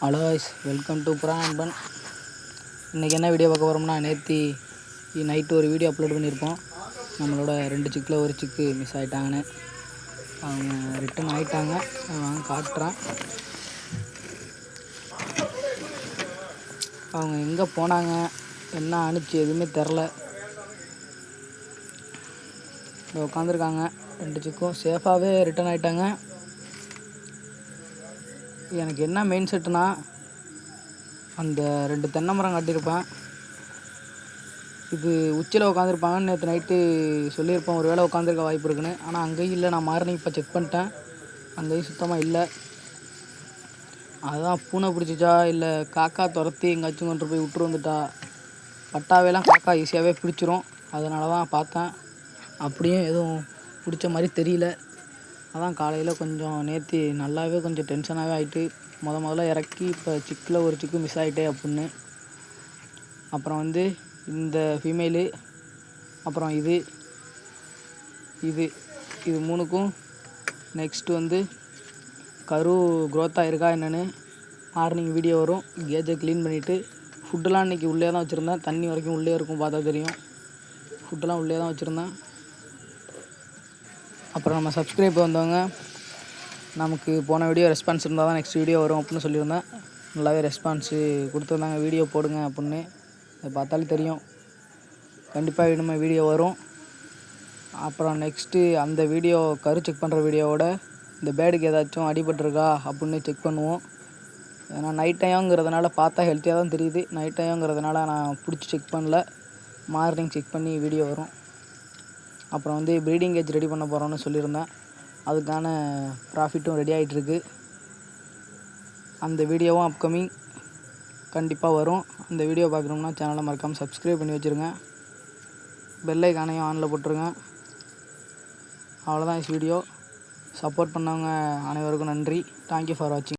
Hello guys welcome to புறா நண்பன் இன்றைக்கி என்ன வீடியோ பார்க்க போகிறோம்னா நேற்று நைட்டு ஒரு வீடியோ அப்லோட் பண்ணியிருப்போம் நம்மளோட ரெண்டு சிக்கில் ஒரு சிக்கு மிஸ் ஆகிட்டாங்கன்னு அவங்க ரிட்டன் ஆகிட்டாங்க வாங்க காட்டுறான். அவங்க எங்கே போனாங்க என்ன அனுப்பிச்சு எதுவுமே தெரில. இங்கே உட்காந்துருக்காங்க ரெண்டு சிக்கும் சேஃபாகவே ரிட்டன் ஆகிட்டாங்க எனக்கு என்ன மெயின் செட்டுனா அந்த ரெண்டு தென்னை மரம் கட்டியிருப்பேன். இது உச்சியில் உட்காந்துருப்பாங்கன்னு நேற்று நைட்டு சொல்லியிருப்பேன் ஒரு வேளை உட்காந்துருக்க வாய்ப்பு இருக்குன்னு. ஆனால் அங்கேயும் இல்லை நான் மார்னிங் இப்போ செக் பண்ணிட்டேன். அங்கேயும் சுத்தமாக இல்லை. அதுதான் பூனை பிடிச்சிச்சா இல்லை காக்கா துரத்தி எங்கேயாச்சும் கொண்டு போய் விட்டு வந்துட்டா? பட்டாவையெல்லாம் காக்கா ஈஸியாகவே பிடிச்சிரும். அதனால தான் பார்த்தேன். அப்படியும் எதுவும் பிடிச்ச மாதிரி தெரியல. அதான் காலையில் கொஞ்சம் நேற்று நல்லாவே கொஞ்சம் டென்ஷனாகவே ஆகிட்டு முத முதல்ல இறக்கி இப்போ சிக்கில் ஒரு சிக்கு மிஸ் ஆகிட்டே அப்புடின்னு. அப்புறம் வந்து இந்த ஃபீமேலு அப்புறம் இது இது இது மூணுக்கும் நெக்ஸ்ட்டு வந்து கரு க்ரோத் ஆகிருக்கா என்னென்னு மார்னிங் வீடியோ வரும். கேஜை க்ளீன் பண்ணிவிட்டு ஃபுட்டெல்லாம் இன்றைக்கி உள்ளே தான் வச்சுருந்தேன். தண்ணி வரைக்கும் உள்ளே இருக்கும் பார்த்தா தெரியும். ஃபுட்டெல்லாம் உள்ளே தான் வச்சுருந்தேன். அப்புறம் நம்ம சப்ஸ்கிரைப் வந்தவங்க நமக்கு போன வீடியோ ரெஸ்பான்ஸ் இருந்தால் தான் நெக்ஸ்ட் வீடியோ வரும் அப்படின்னு சொல்லியிருந்தேன். நல்லாவே ரெஸ்பான்ஸு கொடுத்துருந்தாங்க. வீடியோ போடுங்க அப்படின்னு. அதை பார்த்தாலே தெரியும். கண்டிப்பாக இனிமேல் வீடியோ வரும். அப்புறம் நெக்ஸ்ட்டு அந்த வீடியோ கரு செக் பண்ணுற வீடியோவோட இந்த பேடுக்கு ஏதாச்சும் அடிபட்டிருக்கா அப்படின்னு செக் பண்ணுவோம். ஏன்னா நைட் டைம்ங்கிறதுனால பார்த்தா ஹெல்த்தியாக தான் தெரியுது. நைட் டைம்ங்கிறதுனால நான் பிடிச்சி செக் பண்ணல. மார்னிங் செக் பண்ணி வீடியோ வரும். அப்புறம் வந்து ப்ரீடிங் கேஜ் ரெடி பண்ண போகிறோன்னு சொல்லியிருந்தேன். அதுக்கான ப்ராஃபிட்டும் ரெடி ஆகிட்டுருக்கு அந்த வீடியோவும் அப்கமிங் கண்டிப்பாக வரும். அந்த வீடியோ பார்க்கணும்னா சேனலை மறக்காமல் சப்ஸ்கிரைப் பண்ணி வச்சுருங்க. பெல்லைக்கானையும் ஆனில் போட்டுருங்க. அவ்வளோதான் வீடியோ சப்போர்ட் பண்ணவங்க அனைவருக்கும் நன்றி. தேங்க்யூ ஃபார் வாட்சிங்